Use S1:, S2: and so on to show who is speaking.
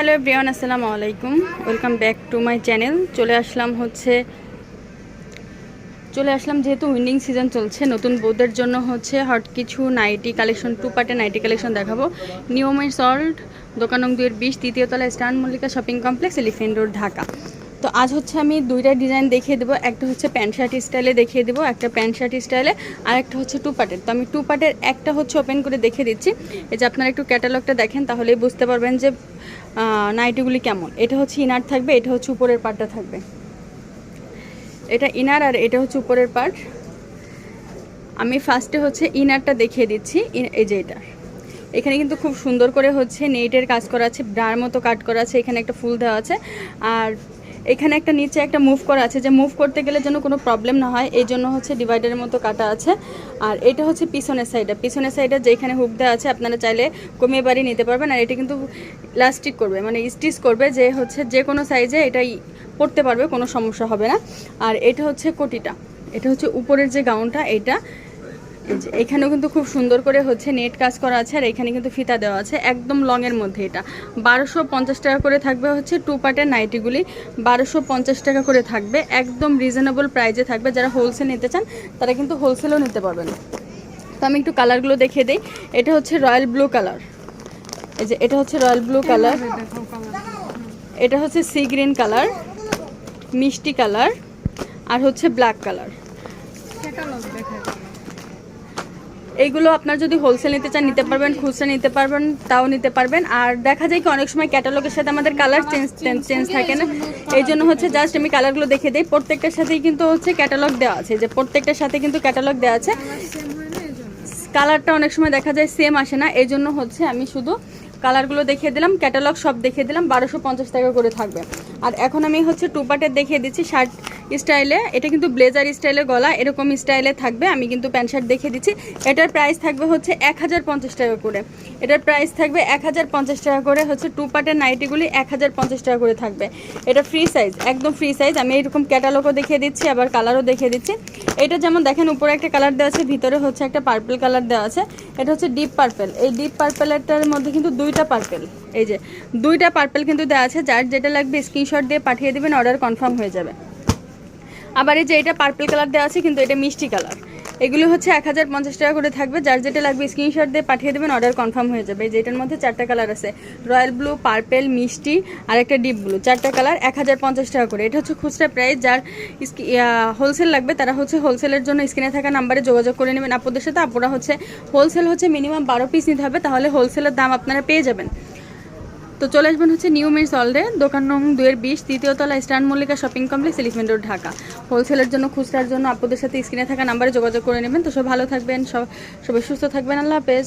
S1: Hello Brian আসসালামু আলাইকুম। Welcome back to my channel. চলে আসলাম হচ্ছে, চলে আসলাম যেহেতু উইন্ডিং সিজন চলছে, নতুন বউদের জন্য হচ্ছে হট কিছু নাইটি কালেকশন টু পার্টে নাইটি কালেকশন দেখাবো নিয়মের সল্ট দোকান দুইয়ের বিশ তৃতীয় তলা স্টান Mallika shopping complex Elephant Road Dhaka. তো আজ হচ্ছে আমি দুইটা ডিজাইন দেখিয়ে দেবো। একটা হচ্ছে প্যান্ট শার্ট স্টাইলে দেখিয়ে দেবো, একটা প্যান্ট শার্ট স্টাইলে আর একটা হচ্ছে টু পার্টের তো আমি টু পার্টের একটা হচ্ছে ওপেন করে দেখিয়ে দিচ্ছি। এই যে আপনারা একটু ক্যাটালগটা দেখেন, তাহলেই বুঝতে পারবেন যে নাইটিগুলি কেমন। এটা হচ্ছে ইনার থাকবে, এটা হচ্ছে উপরের পার্টটা থাকবে। এটা ইনার আর এটা হচ্ছে উপরের পার্ট আমি ফার্স্টে হচ্ছে ইনারটা দেখিয়ে দিচ্ছি এই যে এটা। এখানে কিন্তু খুব সুন্দর করে হচ্ছে নেটের কাজ করা আছে, ব্রার মতো কাট করা আছে, এখানে একটা ফুল দেওয়া আছে। আর এখানে একটা নিচে একটা মুভ করা আছে। যে মুভ করতে গেলে যেন কোনো প্রবলেম না হয়, এই জন্য হচ্ছে ডিভাইডারের মতো কাটা আছে। আর এটা হচ্ছে পিছনের সাইডে পিছনের সাইডে যেখানে হুক দেওয়া আছে, আপনারা চাইলে কমিয়ে বাড়ি নিতে পারবেন। আর এটা কিন্তু ইলাস্টিক করবে মানে স্টিচ করবে যে হচ্ছে যে কোনো সাইজে এটাই পড়তে পারবে, কোনো সমস্যা হবে না। আর এটা হচ্ছে কোটিটা। এটা হচ্ছে উপরের যে গাউনটা এটা এখানেও কিন্তু খুব সুন্দর করে হচ্ছে নেট কাজ করা আছে আর এখানে কিন্তু ফিতা দেওয়া আছে, একদম লংয়ের মধ্যে এটা। বারোশো পঞ্চাশ টাকা করে থাকবে হচ্ছে টু পার্টের নাইটিগুলি, বারোশো পঞ্চাশ টাকা করে থাকবে, একদম রিজনেবল প্রাইজে থাকবে। যারা হোলসেল নিতে চান, তারা কিন্তু হোলসেলও নিতে পারবেন। তো আমি একটু কালারগুলো দেখিয়ে দিই। এটা হচ্ছে রয়্যাল ব্লু কালার এই যে, এটা হচ্ছে রয়্যাল ব্লু কালার এটা হচ্ছে সি গ্রিন কালার মিষ্টি কালার আর হচ্ছে ব্ল্যাক কালার এইগুলো আপনার যদি হোলসেল নিতে চান, নিতে পারবেন, খুচরা নিতে পারবেন, তাও নিতে পারবেন। আর দেখা যায় কি, অনেক সময় ক্যাটালগের সাথে আমাদের কালার চেঞ্জ চেঞ্জ থাকে না। এই জন্য হচ্ছে জাস্ট আমি কালারগুলো দেখে দিই। প্রত্যেকটার সাথেই কিন্তু হচ্ছে ক্যাটালগ দেওয়া আছে। যে প্রত্যেকটার সাথে কিন্তু ক্যাটালগ দেওয়া আছে। কালারটা অনেক সময় দেখা যায় সেম আসে না। এই জন্য হচ্ছে আমি শুধু কালারগুলো দেখিয়ে দিলাম ক্যাটালগ সব দেখিয়ে দিলাম। বারোশো টাকা করে থাকবে। আর এখন আমি হচ্ছে টু পার্টের দেখিয়ে দিচ্ছি শার্ট স্টাইলে। এটা কিন্তু ব্লেজার স্টাইলে গলা, এরকম স্টাইলে থাকবে। আমি কিন্তু প্যান্ট শার্ট দেখিয়ে দিচ্ছি। এটার প্রাইস থাকবে হচ্ছে এক হাজার পঞ্চাশ টাকা করে। এটার প্রাইস থাকবে এক হাজার পঞ্চাশ টাকা করে। হচ্ছে টু পার্টের নাইটিগুলি এক হাজার পঞ্চাশ টাকা করে থাকবে। এটা ফ্রি সাইজ একদম ফ্রি সাইজ আমি এরকম ক্যাটালগও দেখিয়ে দিচ্ছি, আবার কালারও দেখিয়ে দিচ্ছি। এটা যেমন দেখেন, উপরে একটা কালার দেওয়া আছে, ভিতরে হচ্ছে একটা পার্পেল কালার দেওয়া আছে। এটা হচ্ছে ডিপ পার্পেল এই ডিপ পার্পেলটার মধ্যে কিন্তু দুইটা পার্পেল এই যে, দুইটা পার্পেল কিন্তু দেওয়া আছে, যার যেটা লাগবে স্ক্রিনশট দিয়ে পাঠিয়ে দেবেন অর্ডার কনফার্ম হয়ে যাবে। আবার এই যে এটা পার্পেল কালার দেওয়া আছে, কিন্তু এটা মিষ্টি কালার এগুলো হচ্ছে এক হাজার পঞ্চাশ টাকা করে থাকবে। যার যেটা লাগবে স্ক্রিনশট দিয়ে পাঠিয়ে দেবেন অর্ডার কনফার্ম হয়ে যাবে। যেটার মধ্যে চারটা কালার আছে। রয়্যাল ব্লু পার্পেল মিষ্টি আর একটা ডিপ ব্লু চারটা কালার এক হাজার পঞ্চাশ টাকা করে। এটা হচ্ছে খুচরা প্রাইস যার হোলসেল লাগবে, তারা হচ্ছে হোলসেলের জন্য স্ক্রিনে থাকা নাম্বারে যোগাযোগ করে নেবেন। আপনাদের সাথে আপুরা হচ্ছে হোলসেল হচ্ছে মিনিমাম বারো পিস নিতে হবে। তাহলে হোলসেলের দাম আপনারা পেয়ে যাবেন। তো চলে আসবেন হচ্ছে নিউ মির সল্ডে দোকান নং দুয়ের বিশ, তৃতীয় তলা স্টান Mallika shopping complex Elephant Road, Dhaka. হোলসেলের জন্য, খুচরার জন্য, আপনাদের সাথে স্ক্রিনে থাকা নাম্বারে যোগাযোগ করে নেবেন। তো সব ভালো থাকবেন, সব সবাই সুস্থ থাকবেন। আল্লাহ হাফেজ।